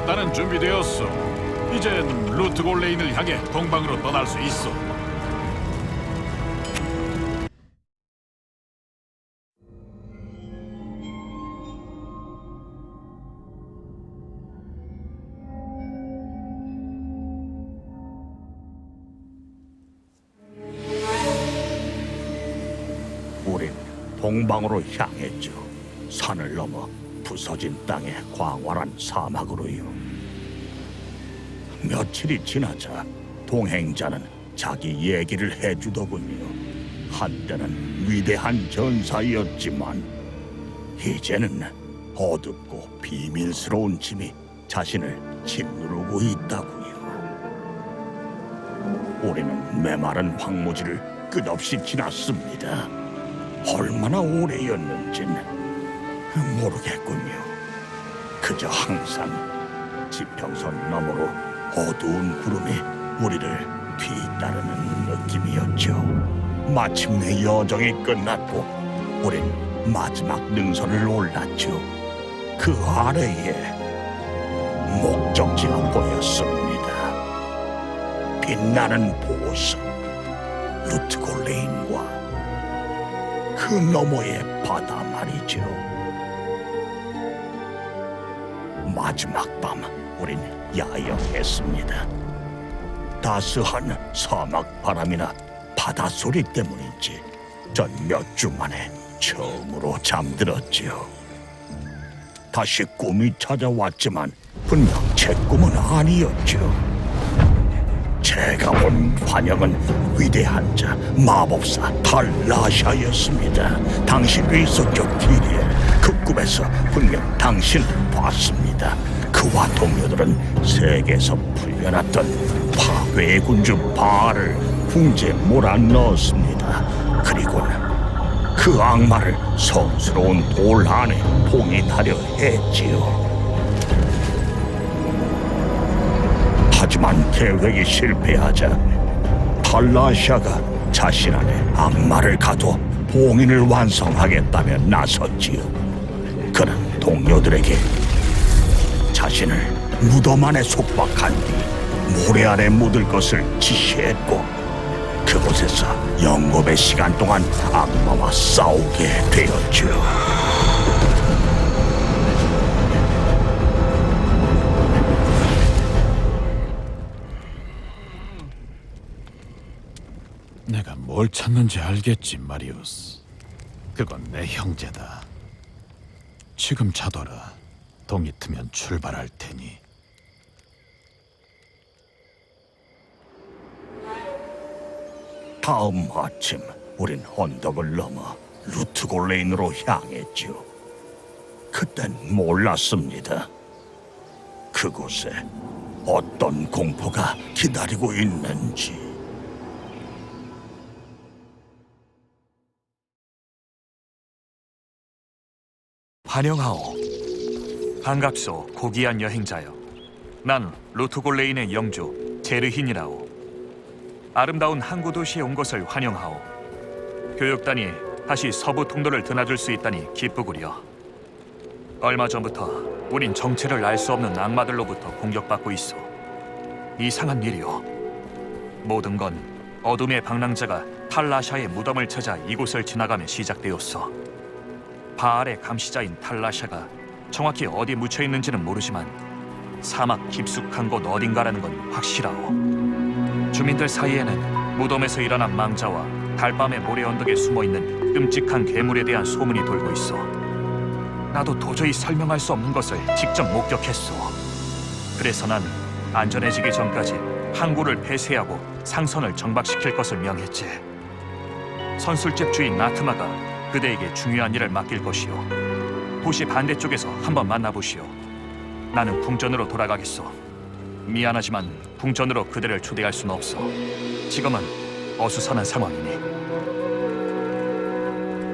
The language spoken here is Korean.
막다는 준비되었어. 이젠 루트골 레인을 향해 동방으로 떠날 수 있어. 우린 동방으로 향했죠. 산을 넘어 부서진 땅의 광활한 사막으로요. 며칠이 지나자 동행자는 자기 얘기를 해주더군요. 한때는 위대한 전사였지만 이제는 어둡고 비밀스러운 짐이 자신을 짓누르고 있다고요. 우리는 메마른 황무지를 끝없이 지났습니다. 얼마나 오래였는진 모르겠군요. 그저 항상 지평선 너머로 어두운 구름이 우리를 뒤따르는 느낌이었죠. 마침내 여정이 끝났고 우린 마지막 능선을 올랐죠. 그 아래에 목적지가 보였습니다. 빛나는 보석 루트골레인과 그 너머의 바다 말이죠. 마지막 밤 우린 야영했습니다. 따스한 사막 바람이나 바다 소리 때문인지 전 몇 주 만에 처음으로 잠들었지요. 다시 꿈이 찾아왔지만 분명 제 꿈은 아니었죠. 제가 본 환영은 위대한 자 마법사 탈라샤였습니다. 당신도 있었죠, 길에. 그 꿈에서 분명 당신을 봤습니다. 그와 동료들은 세계에서 풀려났던 파괴의 군주 바알을 궁지에 몰아넣었습니다. 그리고는 그 악마를 성스러운 돌 안에 봉인하려 했지요. 하지만 계획이 실패하자 탈라샤가 자신 안에 악마를 가둬 봉인을 완성하겠다며 나섰지요. 그는 동료들에게 자신을 무덤 안에 속박한 뒤 모래 안에 묻을 것을 지시했고 그곳에서 영겁의 시간 동안 악마와 싸우게 되었죠. 내가 뭘 찾는지 알겠지, 마리우스. 그건 내 형제다. 지금 자둬라. 동이 트면 출발할 테니. 다음 아침 우린 언덕을 넘어 루트골레인으로 향했죠. 그땐 몰랐습니다. 그곳에 어떤 공포가 기다리고 있는지. 환영하오. 반갑소, 고귀한 여행자여. 난 루트골레인의 영주 제르힌이라오. 아름다운 항구 도시에 온 것을 환영하오. 교육단이 다시 서부 통로를 드나들 수 있다니 기쁘구려. 얼마 전부터 우린 정체를 알 수 없는 악마들로부터 공격받고 있어. 이상한 일이오. 모든 건 어둠의 방랑자가 탈라샤의 무덤을 찾아 이곳을 지나가며 시작되었어. 바알의 감시자인 탈라샤가 정확히 어디 묻혀 있는지는 모르지만 사막 깊숙한 곳 어딘가라는 건 확실하오. 주민들 사이에는 무덤에서 일어난 망자와 달밤의 모래 언덕에 숨어 있는 끔찍한 괴물에 대한 소문이 돌고 있어. 나도 도저히 설명할 수 없는 것을 직접 목격했소. 그래서 난 안전해지기 전까지 항구를 폐쇄하고 상선을 정박시킬 것을 명했지. 선술집 주인 나트마가 그대에게 중요한 일을 맡길 것이오. 도시 반대쪽에서 한번 만나보시오. 나는 궁전으로 돌아가겠소. 미안하지만 궁전으로 그대를 초대할 수는 없어. 지금은 어수선한 상황이니.